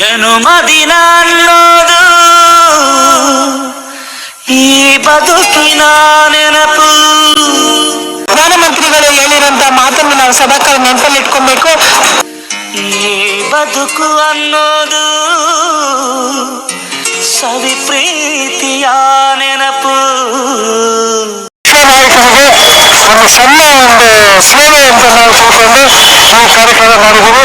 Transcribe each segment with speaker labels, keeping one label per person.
Speaker 1: ಜನುಮದಿನ ಅನ್ನೋದು ಈ ಬದುಕಿನ ನೆನಪು.
Speaker 2: ಪ್ರಧಾನಮಂತ್ರಿಗಳು ಹೇಳಿರಂತ ಮಾತನ್ನು ನಾವು ಸದಾಕಾಲ ನೆನಪಲ್ಲಿ ಇಟ್ಕೊಬೇಕು
Speaker 1: ಈ ಬದುಕು ಅನ್ನೋದು ಸವಿ ಪ್ರೀತಿಯ ನೆನಪು.
Speaker 2: ಒಂದು ಸಣ್ಣ ಒಂದು ಸೇವೆ ಅಂತ ನಾವು ತಿಳ್ಕೊಂಡು ಈ ಕಾರ್ಯಕ್ರಮ ಮಾಡಿದ್ದೀವಿ.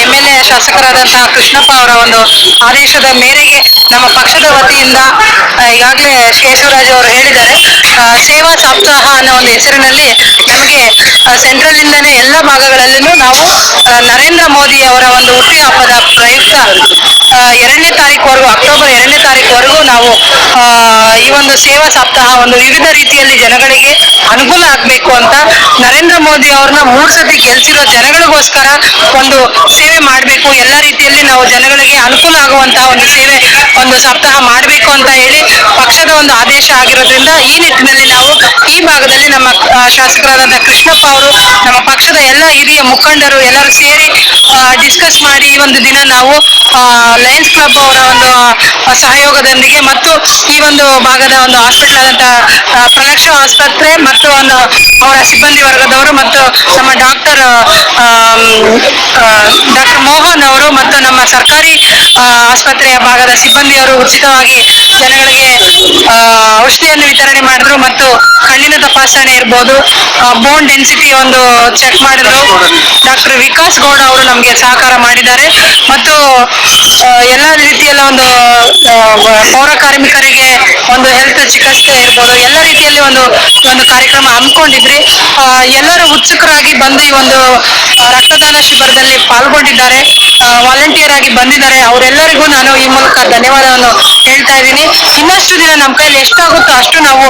Speaker 3: ಎಂ ಎಲ್ ಎ ಶಾಸಕರಾದಂತಹ ಕೃಷ್ಣಪ್ಪ ಅವರ ಒಂದು ಆದೇಶದ ಮೇರೆಗೆ ನಮ್ಮ ಪಕ್ಷದ ವತಿಯಿಂದ ಈಗಾಗಲೇ ಕೇಶವರಾಜ್ ಅವರು ಹೇಳಿದ್ದಾರೆ. ಸೇವಾ ಸಪ್ತಾಹ ಅನ್ನೋ ಒಂದು ಹೆಸರಿನಲ್ಲಿ ನಮಗೆ ಸೆಂಟ್ರಲ್ ಇಂದನೇ ಎಲ್ಲ ಭಾಗಗಳಲ್ಲೂ ನಾವು ನರೇಂದ್ರ ಮೋದಿ ಅವರ ಒಂದು ಹುಟ್ಟುಹಬ್ಬದ ಪ್ರಯುಕ್ತ ಎರಡನೇ ತಾರೀಕುವರೆಗೂ, ಅಕ್ಟೋಬರ್ ಎರಡನೇ ತಾರೀಕುವರೆಗೂ ನಾವು ಈ ಒಂದು ಸೇವಾ ಸಪ್ತಾಹ ಒಂದು ವಿವಿಧ ರೀತಿಯಲ್ಲಿ ಜನಗಳಿಗೆ ಅನುಕೂಲ ಆಗಬೇಕು ಅಂತ ನರೇಂದ್ರ ಮೋದಿ ಅವ್ರನ್ನ ಮೂರು ಸತಿ ಗೆಲ್ಸಿರೋ ಜನಗಳಿಗೋಸ್ಕರ ಒಂದು ಸೇವೆ ಮಾಡಬೇಕು. ಎಲ್ಲ ರೀತಿಯಲ್ಲಿ ನಾವು ಜನಗಳಿಗೆ ಅನುಕೂಲ ಆಗುವಂತಹ ಒಂದು ಸೇವೆ, ಒಂದು ಸಪ್ತಾಹ ಮಾಡಬೇಕು ಅಂತ ಹೇಳಿ ಪಕ್ಷದ ಒಂದು ಆದೇಶ ಆಗಿರೋದ್ರಿಂದ ಈ ನಿಟ್ಟಿನಲ್ಲಿ ನಾವು ಈ ಭಾಗದಲ್ಲಿ ನಮ್ಮ ಶಾಸಕರಾದಂತಹ ಕೃಷ್ಣಪ್ಪ ಅವರು, ನಮ್ಮ ಪಕ್ಷದ ಎಲ್ಲ ಹಿರಿಯ ಮುಖಂಡರು ಎಲ್ಲರೂ ಸೇರಿ ಡಿಸ್ಕಸ್ ಮಾಡಿ ಈ ಒಂದು ದಿನ ನಾವು ಲಯನ್ಸ್ ಕ್ಲಬ್ ಅವರ ಒಂದು ಸಹಯೋಗದೊಂದಿಗೆ ಮತ್ತು ಈ ಒಂದು ಭಾಗದ ಒಂದು ಹಾಸ್ಪಿಟಲ್ ಆದಂತಹ ಪ್ರಯಕ್ಷ ಆಸ್ಪತ್ರೆ ಮತ್ತು ಒಂದು ಅವರ ಸಿಬ್ಬಂದಿ ವರ್ಗದವರು ಮತ್ತು ನಮ್ಮ ಡಾಕ್ಟರ್ ಡಾಕ್ಟರ್ ಮೋಹನ್ ಅವರು ಮತ್ತು ನಮ್ಮ ಸರ್ಕಾರಿ ಆಸ್ಪತ್ರೆಯ ಭಾಗದ ಸಿಬ್ಬಂದಿಯವರು ಉಚಿತವಾಗಿ ಜನಗಳಿಗೆ ಔಷಧಿಯನ್ನು ವಿತರಣೆ ಮಾಡಿದ್ರು ಮತ್ತು ಕಣ್ಣಿನ ತಪಾಸಣೆ ಇರ್ಬೋದು ಬೋನ್ ಡೆನ್ಸಿಟಿ ಒಂದು ಚೆಕ್ ಮಾಡಿದ್ರು. ಡಾಕ್ಟರ್ ವಿಕಾಸ್ ಗೌಡ ಅವರು ನಮಗೆ ಸಹಕಾರ ಮಾಡಿದ್ದಾರೆ. ಮತ್ತು ಎಲ್ಲ ರೀತಿಯಲ್ಲ ಒಂದು ಪೌರ ಕಾರ್ಮಿಕರಿಗೆ ಒಂದು ಹೆಲ್ತ್ ಚಿಕಿತ್ಸೆ ಇರ್ಬೋದು. ಎಲ್ಲ ರೀತಿಯಲ್ಲಿ ಒಂದು ಒಂದು ಕಾರ್ಯಕ್ರಮ ಹಮ್ಮಿಕೊಂಡಿದ್ರಿ. ಎಲ್ಲರೂ ಉತ್ಸುಕರಾಗಿ ಬಂದು ಈ ಒಂದು ರಕ್ತದಾನ ಶಿಬಿರದಲ್ಲಿ ಪಾಲ್ಗೊಂಡಿದ್ದಾರೆ. ವಾಲಂಟಿಯರ್ ಆಗಿ ಬಂದಿದ್ದಾರೆ. ಅವರೆಲ್ಲರಿಗೂ ನಾನು ಈ ಮೂಲಕ ಧನ್ಯವಾದವನ್ನು ಹೇಳ್ತಾ ಇದ್ದೀನಿ. ಇನ್ನಷ್ಟು ದಿನ ನಮ್ಮ ಕೈಯಲ್ಲಿ ಎಷ್ಟಾಗುತ್ತೋ ಅಷ್ಟು ನಾವು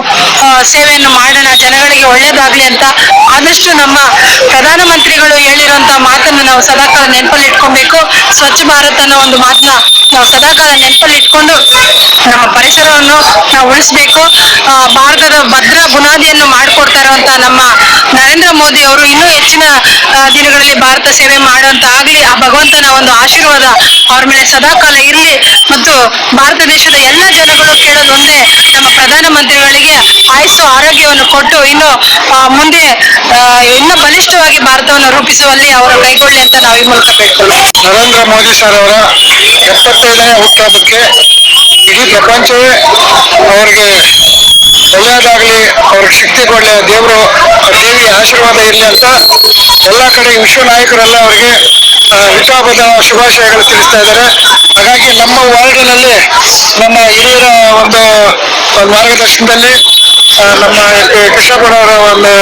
Speaker 3: ಸೇವೆಯನ್ನು ಮಾಡೋಣ. ಜನಗಳಿಗೆ ಒಳ್ಳೇದಾಗ್ಲಿ ಅಂತ ಆದಷ್ಟು ನಮ್ಮ ಪ್ರಧಾನಮಂತ್ರಿಗಳು ಹೇಳಿರುವಂತಹ ಮಾತನ್ನು ನಾವು ಸದಾಕಾಲ ನೆನಪಲ್ಲಿ ಇಟ್ಕೊಬೇಕು ಸ್ವಚ್ಛ ಭಾರತ್ ಅನ್ನೋ ಒಂದು ಮಾತನ್ನ ನಾವು ಸದಾಕಾಲ ನೆನಪಲ್ಲಿ ಇಟ್ಕೊಂಡು ನಮ್ಮ ಪರಿಸರವನ್ನು ನಾವು ಉಳಿಸ್ಬೇಕು. ಭಾರತದ ಭದ್ರ ಬುನಾದಿಯನ್ನು ಮಾಡಿಕೊಡ್ತಾ ಅಂತ ನಮ್ಮ ನರೇಂದ್ರ ಮೋದಿ ಅವರು ಇನ್ನೂ ಹೆಚ್ಚಿನ ದಿನಗಳಲ್ಲಿ ಭಾರತ ಸೇವೆ ಮಾಡುವಂತ ಆಗ್ಲಿ ಆ ಭಗವಂತನ ಒಂದು ಆಶೀರ್ವಾದ ಅವ್ರ ಮೇಲೆ ಸದಾಕಾಲ ಇರಲಿ ಮತ್ತು ಭಾರತ ದೇಶದ ಎಲ್ಲ ಜನಗಳು ಕೇಳೋದು ಒಂದೇ ನಮ್ಮ ಪ್ರಧಾನಮಂತ್ರಿಗಳಿಗೆ ಆಯಸ್ಸು ಆರೋಗ್ಯವನ್ನು ಕೊಟ್ಟು ಇನ್ನು ಮುಂದೆ ಇನ್ನೂ ಬಲಿಷ್ಠವಾಗಿ ಭಾರತವನ್ನು ರೂಪಿಸುವಲ್ಲಿ ಅವರು ಕೈಗೊಳ್ಳಿ ಅಂತ ನಾವು ಈ ಮೂಲಕ ಬೇಡ್ಕೊಳ್ಳೋಣ
Speaker 2: ನರೇಂದ್ರ ಮೋದಿ ಸರ್ ಅವರ ಎಪ್ಪತ್ತೈದನೇ ಬಗ್ಗೆ ಇಡೀ ಪ್ರಪಂಚವೇ ಅವರಿಗೆ ಒಳ್ಳೆಯದಾಗಲಿ, ಅವ್ರಿಗೆ ಶಕ್ತಿ ಕೊಡಲಿ ದೇವರು ದೇವಿಯ ಆಶೀರ್ವಾದ ಇರಲಿ ಅಂತ ಎಲ್ಲ ಕಡೆ ವಿಶ್ವ ನಾಯಕರೆಲ್ಲ ಅವರಿಗೆ ಹುಟ್ಟಹಬ್ಬದ ಶುಭಾಶಯಗಳು ತಿಳಿಸ್ತಾ ಇದ್ದಾರೆ. ಹಾಗಾಗಿ ನಮ್ಮ ವಾರ್ಡಿನಲ್ಲಿ, ನಮ್ಮ ಹಿರಿಯರ ಒಂದು ಮಾರ್ಗದರ್ಶನದಲ್ಲಿ ನಮ್ಮ ಕೃಷ್ಣಪ್ಪನವರ ಒಂದು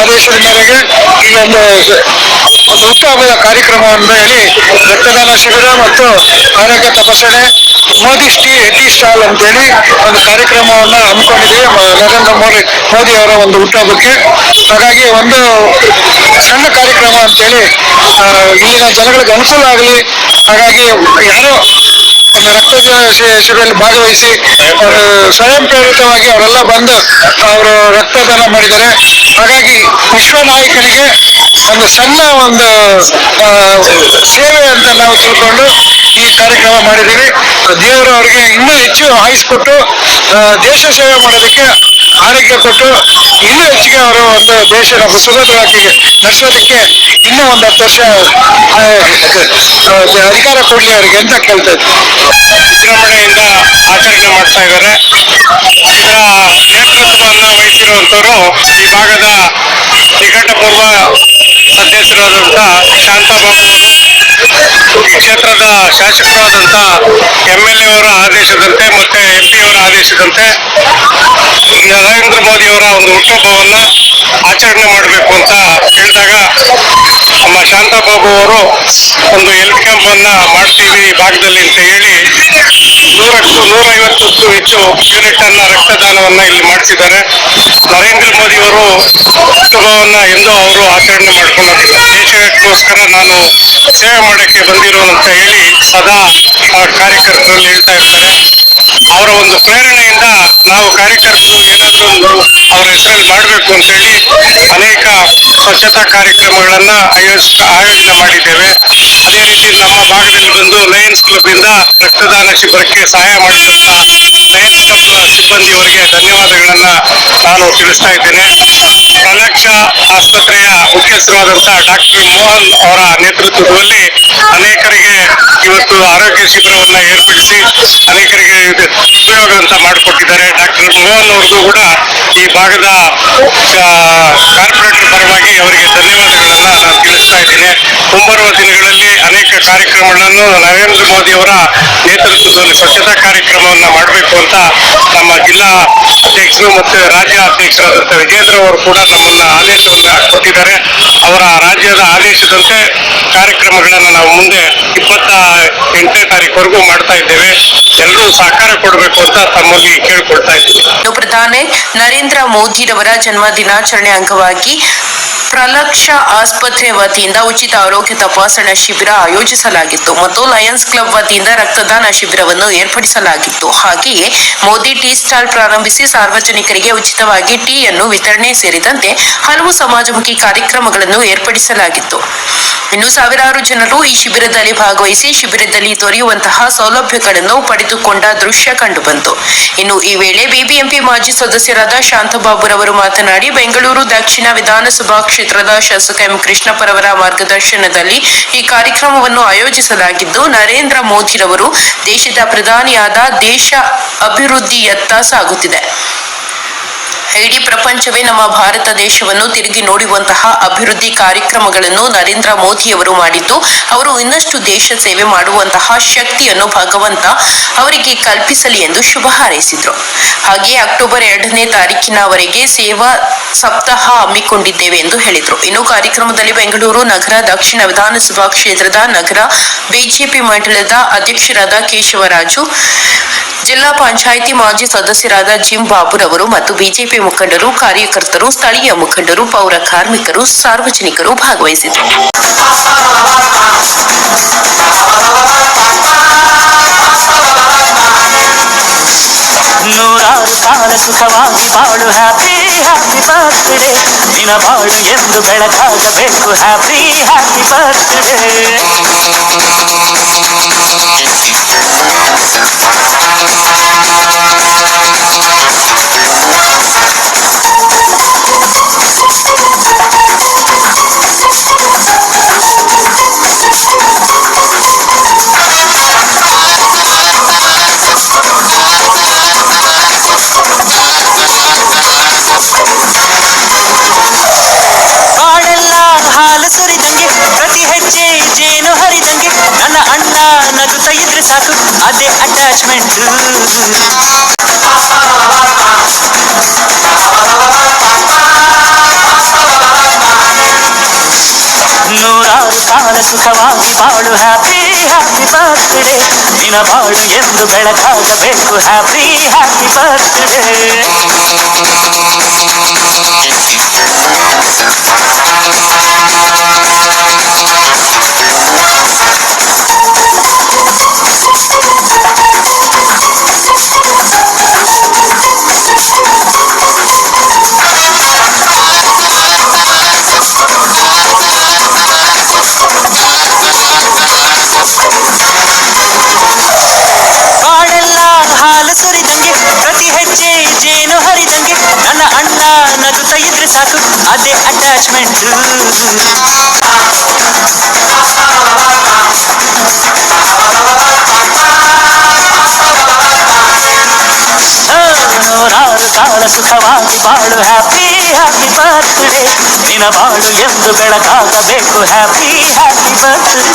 Speaker 2: ಆದೇಶದ ಮೇರೆಗೆ ಇಲ್ಲೊಂದು ಒಂದು ಹುಟ್ಟುಹಬ್ಬದ ಅಂತ ಹೇಳಿ ರಕ್ತದಾನ ಶಿಬಿರ ಮತ್ತು ಆರೋಗ್ಯ ತಪಾಸಣೆ, ಮೋದಿ ಸ್ಟಿ ಟೀ ಸ್ಟಾಲ್ ಅಂತೇಳಿ ಒಂದು ಕಾರ್ಯಕ್ರಮವನ್ನ ಹಮ್ಮಿಕೊಂಡಿದ್ದೀವಿ. ನರೇಂದ್ರ ಮೋದಿ ಮೋದಿ ಅವರ ಒಂದು ಹುಟ್ಟುಹಬ್ಬಕ್ಕೆ. ಹಾಗಾಗಿ ಒಂದು ಸಣ್ಣ ಕಾರ್ಯಕ್ರಮ ಅಂತೇಳಿ ಇಲ್ಲಿನ ಜನಗಳಿಗೆ ಅನುಕೂಲ ಆಗಲಿ. ಹಾಗಾಗಿ ಯಾರೋ ಒಂದು ರಕ್ತ ಶಿಬಿರಲ್ಲಿ ಭಾಗವಹಿಸಿ ಸ್ವಯಂ ಪ್ರೇರಿತವಾಗಿ ಅವರೆಲ್ಲ ಬಂದು ಅವರು ರಕ್ತದಾನ ಮಾಡಿದ್ದಾರೆ. ಹಾಗಾಗಿ ವಿಶ್ವ ನಾಯಕನಿಗೆ ಒಂದು ಸಣ್ಣ ಒಂದು ಸೇವೆ ಅಂತ ನಾವು ತಿಳ್ಕೊಂಡು ಈ ಕಾರ್ಯಕ್ರಮ ಮಾಡಿದ್ದೀವಿ. ದೇವರು ಅವರಿಗೆ ಇನ್ನೂ ಹೆಚ್ಚು ಆಯುಸ್ ಕೊಟ್ಟು ದೇಶ ಸೇವೆ ಮಾಡೋದಕ್ಕೆ ಆರೋಗ್ಯ ಕೊಟ್ಟು, ಇನ್ನೂ ಹೆಚ್ಚಿಗೆ ಅವರು ಒಂದು ದೇಶದ ಸುಭದ್ರವಾಗಿ ನಡೆಸೋದಕ್ಕೆ ಇನ್ನೂ ಒಂದು ಹತ್ತು ವರ್ಷ ಅಧಿಕಾರ ಕೊಡಲಿ ಅವರಿಗೆ ಅಂತ ಕೇಳ್ತಾ
Speaker 4: ವಿಜೃಂಭಣೆಯಿಂದ ಆಚರಣೆ ಮಾಡ್ತಾ ಇದ್ದಾರೆ. ಇದರ ನೇತೃತ್ವವನ್ನು ವಹಿಸಿರುವಂತವರು ಈ ಭಾಗದ ಎಂ ಎಲ್ ಎ ಅವರ ಆದೇಶದಂತೆ ಮತ್ತೆ ಎಂ ಪಿ ಅವರ ಆದೇಶದಂತೆ ನರೇಂದ್ರ ಮೋದಿ ಅವರ ಒಂದು ಹುಟ್ಟುಹಬ್ಬವನ್ನ ಆಚರಣೆ ಮಾಡಬೇಕು ಅಂತ ಹೇಳಿದಾಗ ನಮ್ಮ ಶಾಂತಾಬಾಬು ಅವರು ಒಂದು ಹೆಲ್ತ್ ಕ್ಯಾಂಪ್ ಅನ್ನ ಮಾಡ್ತೀವಿ ಭಾಗದಲ್ಲಿ ಅಂತ ಹೇಳಿ ನೂರಕ್ಕೂ ನೂರೈವತ್ತಕ್ಕೂ ಹೆಚ್ಚು ಯೂನಿಟ್ ಅನ್ನ ರಕ್ತದಾನವನ್ನ ಇಲ್ಲಿ ಮಾಡಿಸಿದ್ದಾರೆ ನರೇಂದ್ರ ಮೋದಿ ಅವರು ಉತ್ಸವವನ್ನ ಎಂದೋ ಅವರು ಆಚರಣೆ ಮಾಡ್ಕೊಳ್ಳೋದಿಲ್ಲ ದೇಶಕ್ಕೋಸ್ಕರ ನಾನು ಸೇವೆ ಮಾಡಕ್ಕೆ ಬಂದಿರೋ ಅಂತ ಹೇಳಿ ಸದಾ ಆ ಕಾರ್ಯಕರ್ತರಲ್ಲಿ ಹೇಳ್ತಾ ಇರ್ತಾರೆ. ಅವರ ಒಂದು ಪ್ರೇರಣೆಯಿಂದ ನಾವು ಕಾರ್ಯಕರ್ತರು ಏನಾದರೂ ಒಂದು ಅವರ ಹೆಸರಲ್ಲಿ ಮಾಡಬೇಕು ಅಂತ ಹೇಳಿ ಅನೇಕ ಸ್ವಚ್ಛತಾ ಕಾರ್ಯಕ್ರಮಗಳನ್ನ ಆಯೋಜ, ಆಯೋಜನೆ ಮಾಡಿದ್ದೇವೆ. ಅದೇ ರೀತಿ ನಮ್ಮ ಭಾಗದಲ್ಲಿ ಬಂದು ಲಯನ್ಸ್ ಕ್ಲಬ್ ಇಂದ ರಕ್ತದಾನ ಶಿಬಿರಕ್ಕೆ ಸಹಾಯ ಮಾಡಿದಂತ ಲಯನ್ಸ್ ಕ್ಲಬ್ ಸಿಬ್ಬಂದಿಯವರಿಗೆ ಧನ್ಯವಾದಗಳನ್ನ ನಾನು ತಿಳಿಸ್ತಾ ಇದ್ದೇನೆ. ಕಲಕ್ಷ ಆಸ್ಪತ್ರೆಯ ಮುಖ್ಯಸ್ಥರಾದಂತಹ ಡಾಕ್ಟರ್ ಮೋಹನ್ ಅವರ ನೇತೃತ್ವದಲ್ಲಿ ಇವತ್ತು ಆರೋಗ್ಯ ಶಿಬಿರವನ್ನ ಏರ್ಪಡಿಸಿ ಅನೇಕರಿಗೆ ಉಪಯೋಗ ಅಂತ ಮಾಡಿಕೊಟ್ಟಿದ್ದಾರೆ. ಡಾಕ್ಟರ್ ಮೋಹನ್ ಅವ್ರಿಗೂ ಕೂಡ ಈ ಭಾಗದ ಕಾರ್ಪೊರೇಟರ್ ಪರವಾಗಿ ಅವರಿಗೆ ಧನ್ಯವಾದಗಳನ್ನ ನಾನು ತಿಳಿಸ್ತಾ ಇದ್ದೇನೆ. ಮುಂಬರುವ ದಿನಗಳಲ್ಲಿ ಅನೇಕ ಕಾರ್ಯಕ್ರಮಗಳನ್ನು ನರೇಂದ್ರ ಮೋದಿ ಅವರ ನೇತೃತ್ವದಲ್ಲಿ ಸ್ವಚ್ಛತಾ ಕಾರ್ಯಕ್ರಮವನ್ನ ಮಾಡಬೇಕು ಅಂತ ನಮ್ಮ ಜಿಲ್ಲಾ ಅಧ್ಯಕ್ಷರು ಮತ್ತು ರಾಜ್ಯ ಅಧ್ಯಕ್ಷರಾದಂಥ ವಿಜೇಂದ್ರ ಅವರು ಕೂಡ ನಮ್ಮನ್ನ ಆದೇಶವನ್ನ ಕೊಟ್ಟಿದ್ದಾರೆ. ಅವರ ರಾಜ್ಯದ ಆದೇಶದಂತೆ ಕಾರ್ಯಕ್ರಮಗಳನ್ನು ನಾವು ಮುಂದೆ ಇಪ್ಪತ್ತ ಎಂಟನೇ ತಾರೀಕುವರೆಗೂ ಮಾಡ್ತಾ ಇದ್ದೇವೆ. ಎಲ್ಲರೂ ಸಹಕಾರ ಕೊಡಬೇಕು ಅಂತ ತಮ್ಮಲ್ಲಿ ಕೇಳ್ಕೊಳ್ತಾ ಇದ್ದೀನಿ.
Speaker 5: ಪ್ರಧಾನಿ ನರೇಂದ್ರ ಮೋದಿರವರ ಜನ್ಮ ದಿನಾಚರಣೆ ಅಂಗವಾಗಿ ಪ್ರಲಕ್ಷ ಆಸ್ಪತ್ರೆ ವತಿಯಿಂದ ಉಚಿತ ಆರೋಗ್ಯ ತಪಾಸಣಾ ಶಿಬಿರ ಆಯೋಜಿಸಲಾಗಿತ್ತು ಮತ್ತು ಲಯನ್ಸ್ ಕ್ಲಬ್ ವತಿಯಿಂದ ರಕ್ತದಾನ ಶಿಬಿರವನ್ನು ಏರ್ಪಡಿಸಲಾಗಿತ್ತು. ಹಾಗೆಯೇ ಮೋದಿ ಟೀ ಸ್ಟಾಲ್ ಪ್ರಾರಂಭಿಸಿ ಸಾರ್ವಜನಿಕರಿಗೆ ಉಚಿತವಾಗಿ ಟೀಯನ್ನು ವಿತರಣೆ ಸೇರಿದಂತೆ ಹಲವು ಸಮಾಜಮುಖಿ ಕಾರ್ಯಕ್ರಮಗಳನ್ನು ಏರ್ಪಡಿಸಲಾಗಿತ್ತು. ಇನ್ನು ಸಾವಿರಾರು ಜನರು ಈ ಶಿಬಿರದಲ್ಲಿ ಭಾಗವಹಿಸಿ ಶಿಬಿರದಲ್ಲಿ ದೊರೆಯುವಂತಹ ಸೌಲಭ್ಯಗಳನ್ನು ಪಡೆದುಕೊಂಡ ದೃಶ್ಯ ಕಂಡುಬಂತು. ಇನ್ನು ಈ ವೇಳೆ ಬಿಬಿಎಂಪಿ ಮಾಜಿ ಸದಸ್ಯರಾದ ಶಾಂತಬಾಬುರವರು ಮಾತನಾಡಿ, ಬೆಂಗಳೂರು ದಕ್ಷಿಣ ವಿಧಾನಸಭಾ ಕ್ಷೇತ್ರದ ಶಾಸಕ ಎಂ. ಕೃಷ್ಣಪ್ಪರವರ ಮಾರ್ಗದರ್ಶನದಲ್ಲಿ ಈ ಕಾರ್ಯಕ್ರಮವನ್ನು ಆಯೋಜಿಸಲಾಗಿದ್ದು, ನರೇಂದ್ರ ಮೋದಿರವರು ದೇಶದ ಪ್ರಧಾನಿಯಾದ ದೇಶ ಅಭಿವೃದ್ಧಿಯತ್ತ ಸಾಗುತ್ತಿದೆ. ಇಡೀ ಪ್ರಪಂಚವೇ ನಮ್ಮ ಭಾರತ ದೇಶವನ್ನು ತಿರುಗಿ ನೋಡುವಂತಹ ಅಭಿವೃದ್ಧಿ ಕಾರ್ಯಕ್ರಮಗಳನ್ನು ನರೇಂದ್ರ ಮೋದಿಯವರು ಮಾಡಿದ್ದು, ಅವರು ಇನ್ನಷ್ಟು ದೇಶ ಸೇವೆ ಮಾಡುವಂತಹ ಶಕ್ತಿಯನ್ನು ಭಗವಂತ ಅವರಿಗೆ ಕಲ್ಪಿಸಲಿ ಎಂದು ಶುಭ ಹಾರೈಸಿದ್ರು. ಹಾಗೆ ಅಕ್ಟೋಬರ್ ಎರಡನೇ ತಾರೀಕಿನವರೆಗೆ ಸೇವಾ ಸಪ್ತಾಹ ಹಮ್ಮಿಕೊಂಡಿದ್ದೇವೆ ಎಂದು ಹೇಳಿದರು. ಇನ್ನು ಕಾರ್ಯಕ್ರಮದಲ್ಲಿ ಬೆಂಗಳೂರು ನಗರ, ದಕ್ಷಿಣ ವಿಧಾನಸಭಾ ಕ್ಷೇತ್ರದ ನಗರ, ಬಿಜೆಪಿ ಮಂಡಲದ ಅಧ್ಯಕ್ಷರಾದ ಕೇಶವರಾಜು ಜಿಲ್ಲಾ ಪಂಚಾಯಿತಿ ಮಾಜಿ ಸದಸ್ಯರಾದ ಜಿಮ್ ಬಾಬುರವರು ಮತ್ತು ಬಿಜೆಪಿ ಮುಖಂಡರು, ಕಾರ್ಯಕರ್ತರು, ಸ್ಥಳೀಯ ಮುಖಂಡರು, ಪೌರ ಕಾರ್ಮಿಕರು, ಸಾರ್ವಜನಿಕರು ಭಾಗವಹಿಸಿದರು
Speaker 1: ನೂರಾರು ಕಾಲ ಸುಖವಾಗಿ ಬಾಳು ಹ್ಯಾಪಿ ಹ್ಯಾಪಿ ಬರ್ತ್ಡೇ ದಿನ ಬಾಳು ಎಂದು ಬೆಳಕಾಗಬೇಕು ಹ್ಯಾಪಿ ಹ್ಯಾಪಿ ಬರ್ತ್ಡೇ ಬಾಳೆಲ್ಲ ನೂರಾರು ಕಾಲ ಸುಖವಾಗಿ ಬಾಳು ಹ್ಯಾಪಿ ಹ್ಯಾಪಿ ಬರ್ತ್ಡೇ ದಿನ ಬಾಳು ಎಂದು ಬೆಳಕಾಗಬೇಕು ಹ್ಯಾಪಿ ಹ್ಯಾಪಿ ಬರ್ತ್ಡೇ ಬಾಳೆಲ್ಲ ಸಾಕು ಅದೇ ಅಟ್ಯಾಚ್ಮೆಂಟ್ ನೂರಾರು ಕಾಲ ಸುಖವಾಗಿ ಬಾಳು ಹ್ಯಾಪಿ ಹ್ಯಾಪಿ ಬರ್ತ್ಡೇ ದಿನ ಬಾಳು ಎಂದು ಬೆಳಕಾಗಬೇಕು ಹ್ಯಾಪಿ ಹ್ಯಾಪಿ ಬರ್ತ್ಡೇ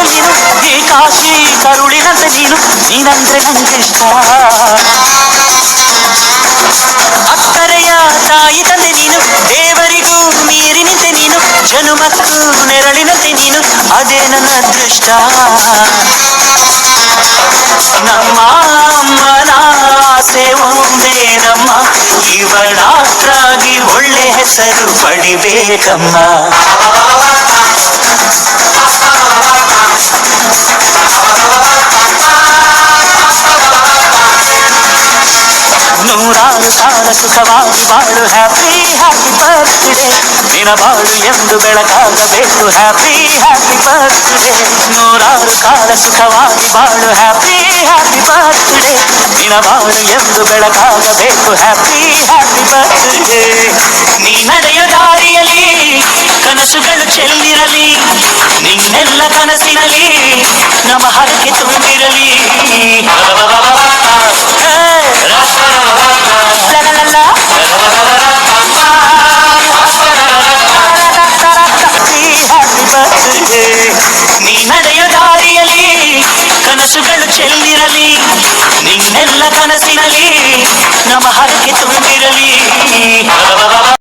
Speaker 1: ನೀನು ಈ ಕಾಶಿ ಕರುಳಿನಂತೆ ನೀನು ನೀನಂದ್ರೆ ನಂಗಿಷ್ಟ ಅಕ್ಕರೆಯ ತಾಯಿ ತಂದೆ ನೀನು ದೇವರಿಗೂ ಮೀರಿ ನಿಂತೆ ನೀನು ಜನುಮಕ್ಕೂ ನೆರಳಿನಂತೆ ನೀನು ಅದೇ ನನ್ನ ಅದೃಷ್ಟ ನಮ್ಮ ಅಮ್ಮನ ಆಸೆ ಒಂದೇನಮ್ಮ ಇವಳಾಗಿ ಒಳ್ಳೆ ಹೆಸರು ಪಡಿಬೇಕಮ್ಮ ಕಾಲ ಸುಖವಾಗಿ ಬಾಳು ಹ್ಯಾಪಿ ಹ್ಯಾಪಿ ಬರ್ತಿದೆ ನಿನ ಬಾಳು ಎಂದು ಬೆಳಕಾಗಬೇಕು ಹ್ಯಾಪಿ ಹ್ಯಾಪಿ ಬರ್ತಿದೆ ನೂರಾರು ಕಾಲ ಸುಖವಾಗಿ ಬಾಳು ಹ್ಯಾಪಿ ಹ್ಯಾಪಿ ಬರ್ತಿದೆ ನಿನ ಬಾಳು ಎಂದು ಬೆಳಕಾಗಬೇಕು ಹ್ಯಾಪಿ ಹ್ಯಾಪಿ ಬರ್ತಿದೆ ನೀ ನಡೆಯೋ ದಾರಿಯಲ್ಲಿ ಕನಸುಗಳು ಚೆಲ್ಲಿರಲಿ. ನಿನ್ನೆಲ್ಲ ಕನಸಿನಲ್ಲಿ ನಮ್ಮ ಹರಕೆ ತುಂಬಿರಲಿ ಚೆಲ್ಲಿರಲಿ ನಿನ್ನೆಲ್ಲ ಕನಸಿನಲ್ಲಿ ನಮ್ಮ ಹರಕೆ